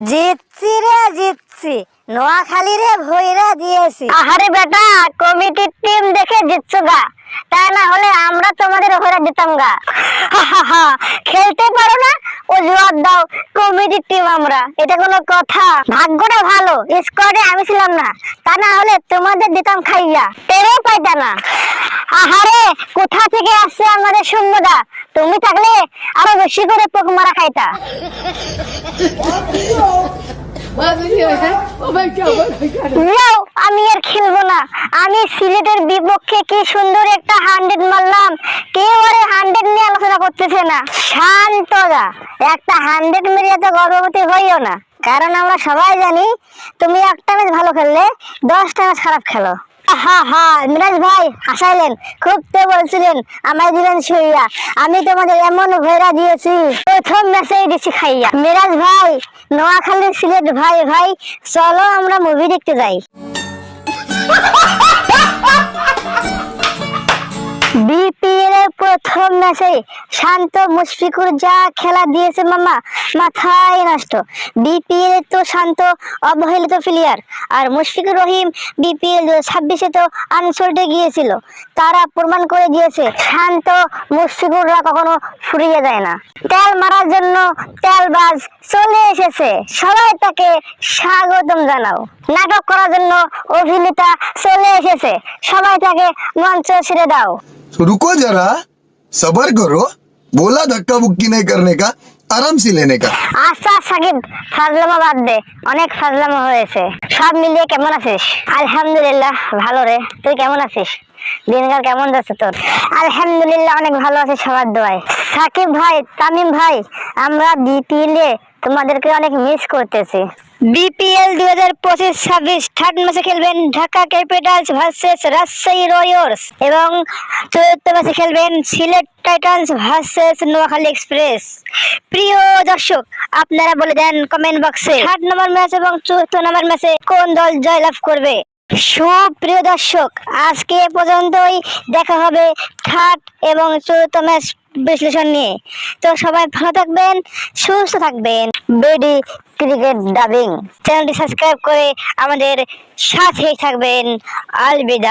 জিতছি রে, জিতছি। নোয়াখালী রে ভইরা দিয়েছি। আহারে বেটা, কমিটির টিম দেখে জিতছ গা। তা না হলে আমরা তোমাদের ওপরে দিতাম গা। খেলতে পারো না, অজুহাত দাও। কমিটির টিম আমরা। এটা কোনো কথা। ভাগ্যটা ভালো স্কোয়াডে আমি ছিলাম না। তা না হলে তোমাদের দিতাম খাইয়া। টেরও পাইতা না। আহারে, কোথা থেকে আসছে আমাদের শূন্যদা তুমি থাকলে আরও বেশি করে পোক মারা খাইতা। আমি আর খেলব না। আমি সিলেটের বিপক্ষে কি সুন্দর একটা হান্ড্রেড মারলাম। কেউ আরে হান্ড্রেড নিয়ে আলোচনা করতেছে না। শান্তরা একটা হান্ড্রেড মেরে এত গর্ভবতী হইও না। কারণ আমরা সবাই জানি, তুমি একটা ম্যাচ ভালো খেললে দশটা ম্যাচ খারাপ খেলো। হা হা মিরাজ ভাই হাসাইলেন খুব তো বলছিলেন আমায় দিলেন শুইয়া আমি তোমাদের এমন ভেড়া দিয়েছি প্রথম ম্যাচেই দিচ্ছি খাইয়া। মিরাজ ভাই নোয়াখালীর সিলেট ভাই ভাই চলো আমরা মুভি দেখতে যাই। এর প্রথম ম্যাচে শান্ত মুশফিকুর যা খেলা দিয়েছে মামা, মাথায় নষ্ট। বিপিএল তো শান্ত, অবহেলিত প্লেয়ার আর মুশফিকুর রহিম বিপিএল দু ছাব্বিশে তো আনসোল্টে গিয়েছিল। তারা প্রমাণ করে দিয়েছে, শান্ত মুশফিকুররা কখনো ফুরিয়ে যায় না। তেল মারার জন্য তেলবাজ চলে এসেছে। সবাই তাকে স্বাগতম জানাও। নাটক করার জন্য অভিনেতা চলে এসেছে। সবাই তাকে মঞ্চ ছেড়ে দাও। রুকো যারা। सबर करो बोला धक्का बुक्की नहीं करने का आराम से लेने का আচ্ছা সাকিব ফাজলামা বাদ দে অনেক ফাজলামা হয়েছে সব মিলিয়ে কেমন আছিস আলহামদুলিল্লাহ ভালো রে তুই কেমন আছিস দিনকাল কেমন যাচ্ছে তোর আলহামদুলিল্লাহ অনেক ভালো আছি সবার দোয়ায় সাকিব ভাই তামিম ভাই আমরা বিপিএল এ তোমাদেরকে অনেক মিস করতেছি বিপিএল দুই ঢাকা ভার্সেস এবং চতুর্থ ম্যাচে খেলবেন সিলেট ভার্সেস নোয়াখালী এক্সপ্রেস। প্রিয় দর্শক, আপনারা বলে দেন কমেন্ট বক্সে থার্ড নম্বর ম্যাচ এবং চতুর্থ নম্বর ম্যাচে কোন দল জয়লাভ করবে। সুপ্রিয় দর্শক, আজকে পর্যন্তই। দেখা হবে থার্ড এবং চতুর্থ ম্যাচ বিশ্লেষণ নিয়ে। তো সবাই ভালো থাকবেন, সুস্থ থাকবেন। বেডি ক্রিকেট ডাবিং। চ্যানেলটি সাবস্ক্রাইব করে আমাদের সাথে থাকবেন। আলবিদা।